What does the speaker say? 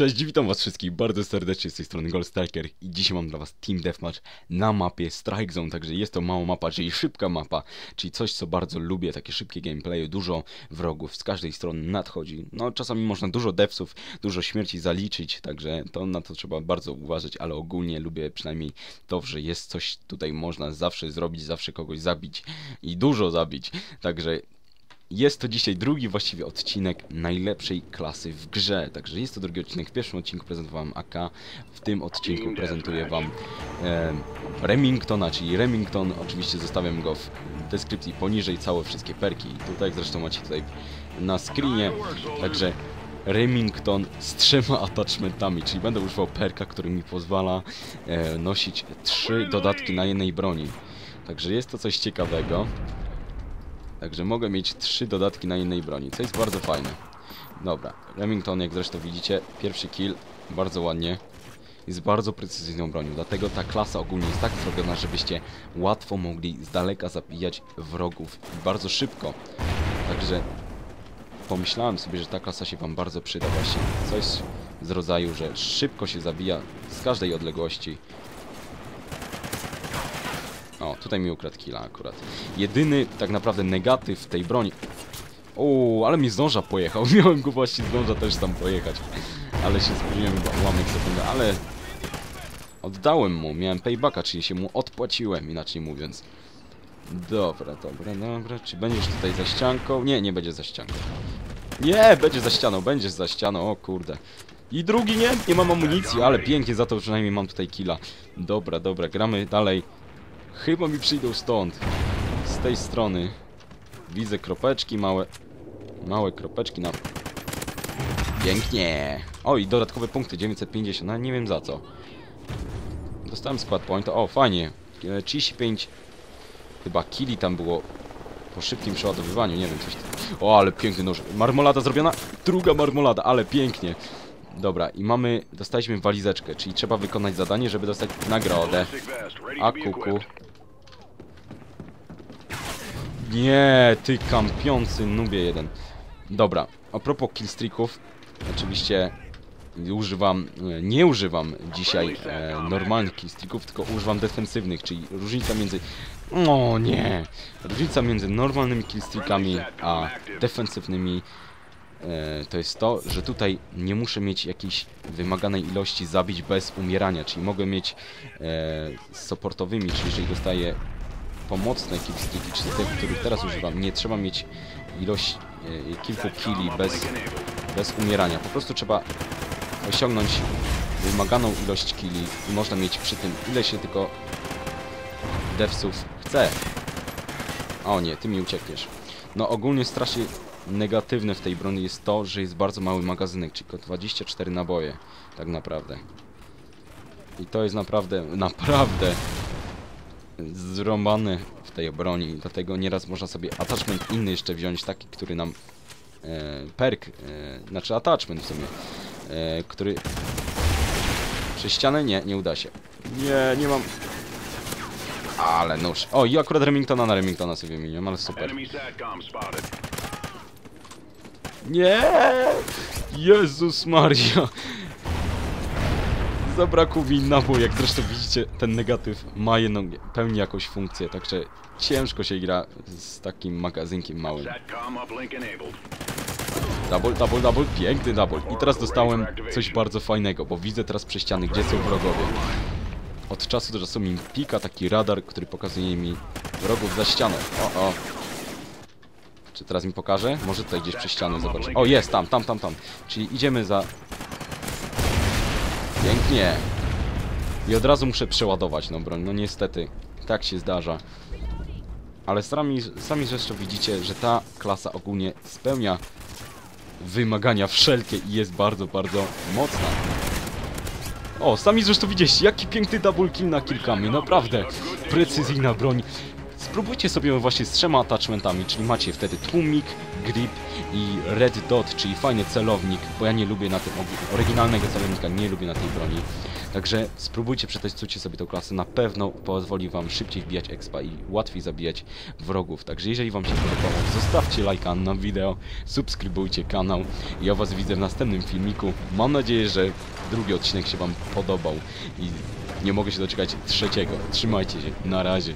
Cześć, witam was wszystkich bardzo serdecznie z tej strony Gold Striker i dzisiaj mam dla was Team Deathmatch na mapie Strike Zone, także jest to mała mapa, czyli szybka mapa, czyli coś co bardzo lubię, takie szybkie gameplaye, dużo wrogów z każdej strony nadchodzi, no czasami można dużo devsów, dużo śmierci zaliczyć, także to na to trzeba bardzo uważać, ale ogólnie lubię przynajmniej to, że jest coś tutaj można zawsze zrobić, zawsze kogoś zabić i dużo zabić, także jest to dzisiaj drugi właściwie odcinek najlepszej klasy w grze. Także jest to drugi odcinek. W pierwszym odcinku prezentowałem AK. W tym odcinku prezentuję wam e, Remingtona, czyli Remington. Oczywiście zostawiam go w deskrypcji poniżej, całe wszystkie perki. Tutaj zresztą macie tutaj na screenie. Także Remington z trzema attachmentami, czyli będę używał perka, który mi pozwala e, nosić trzy dodatki na jednej broni. Także jest to coś ciekawego. Także mogę mieć trzy dodatki na innej broni, co jest bardzo fajne. Dobra, Remington jak zresztą widzicie, pierwszy kill, bardzo ładnie. Jest bardzo precyzyjną bronią, dlatego ta klasa ogólnie jest tak zrobiona, żebyście łatwo mogli z daleka zabijać wrogów i bardzo szybko. Także pomyślałem sobie, że ta klasa się wam bardzo przyda właśnie. Coś z rodzaju, że szybko się zabija z każdej odległości o, tutaj mi ukradł killa akurat. Jedyny tak naprawdę negatyw tej broni... O, ale mi zdąża pojechał. Miałem go właśnie zdąża też tam pojechać. Ale się spóźniłem ułamek sekundy, ale... Oddałem mu, miałem paybacka, czyli się mu odpłaciłem, inaczej mówiąc. Dobra, dobra, dobra. Czy będziesz tutaj za ścianką? Nie, nie będzie za ścianką. Nie, będzie za ścianą, będzie za ścianą, o kurde. I drugi nie, nie mam amunicji, ale pięknie za to przynajmniej mam tutaj killa. Dobra, dobra, gramy dalej. Chyba mi przyjdą stąd. Z tej strony. Widzę kropeczki małe. Małe kropeczki na... Pięknie! Oj, dodatkowe punkty, 950, no nie wiem za co. Dostałem skład point, o fajnie. E, 35 chyba kili tam było po szybkim przeładowywaniu, nie wiem, coś tam. O, ale piękny nóż. Marmolada zrobiona, druga marmolada, ale pięknie. Dobra, i mamy, dostaliśmy walizeczkę, czyli trzeba wykonać zadanie, żeby dostać nagrodę. A kuku. Nie, ty kampiący nubie jeden. Dobra, a propos killstreaków, oczywiście używam, e, nie używam dzisiaj e, normalnych killstreaków, tylko używam defensywnych, czyli różnica między... O nie! Różnica między normalnymi killstreakami a defensywnymi e, to jest to, że tutaj nie muszę mieć jakiejś wymaganej ilości zabić bez umierania, czyli mogę mieć e, z supportowymi, czyli jeżeli dostaję pomocne killstreaki, czyli te, których teraz używam, nie trzeba mieć ilość e, kilku killi bez, bez umierania. Po prostu trzeba osiągnąć wymaganą ilość killi i można mieć przy tym ile się tylko devsów chce. O nie, ty mi uciekniesz. No ogólnie strasznie negatywne w tej broni jest to, że jest bardzo mały magazynek, czyli tylko 24 naboje, tak naprawdę. I to jest naprawdę, naprawdę zrąbany w tej broni, dlatego nieraz można sobie attachment inny jeszcze wziąć, taki, który nam e, perk, e, znaczy attachment w sumie, e, który przez ścianę? Nie, nie uda się. Nie, nie mam... Ale nóż. O, i akurat Remingtona na Remingtona sobie wymieniłem, ale super. Nie! Jezus Maria! Zabrakło mi nabój, jak zresztą widzicie, ten negatyw ma jedną, pełni jakąś funkcję, także ciężko się gra z takim magazynkiem małym. Double, double, double, piękny double. I teraz dostałem coś bardzo fajnego, bo widzę teraz przez ściany, gdzie są wrogowie. Od czasu do czasu mi pika taki radar, który pokazuje mi wrogów za ścianą. O, o. Czy teraz mi pokaże? Może tutaj gdzieś przez ścianę zobaczyć. O, jest, tam, tam, tam, tam. Czyli idziemy za Pięknie. I od razu muszę przeładować no broń. No niestety, tak się zdarza. Ale sami, sami zresztą widzicie, że ta klasa ogólnie spełnia wymagania wszelkie i jest bardzo, bardzo mocna. O, sami zresztą widzieliście, jaki piękny double kill na kilkami, naprawdę. Precyzyjna broń. Spróbujcie sobie właśnie z trzema attachmentami, czyli macie wtedy tłumik, grip i red dot, czyli fajny celownik, bo ja nie lubię na tym oryginalnego celownika, nie lubię na tej broni. Także spróbujcie, przetestujcie sobie tę klasę, na pewno pozwoli wam szybciej wbijać expa i łatwiej zabijać wrogów. Także jeżeli wam się podobało, zostawcie lajka na wideo, subskrybujcie kanał. Ja was widzę w następnym filmiku. Mam nadzieję, że drugi odcinek się wam podobał i nie mogę się doczekać trzeciego. Trzymajcie się, na razie.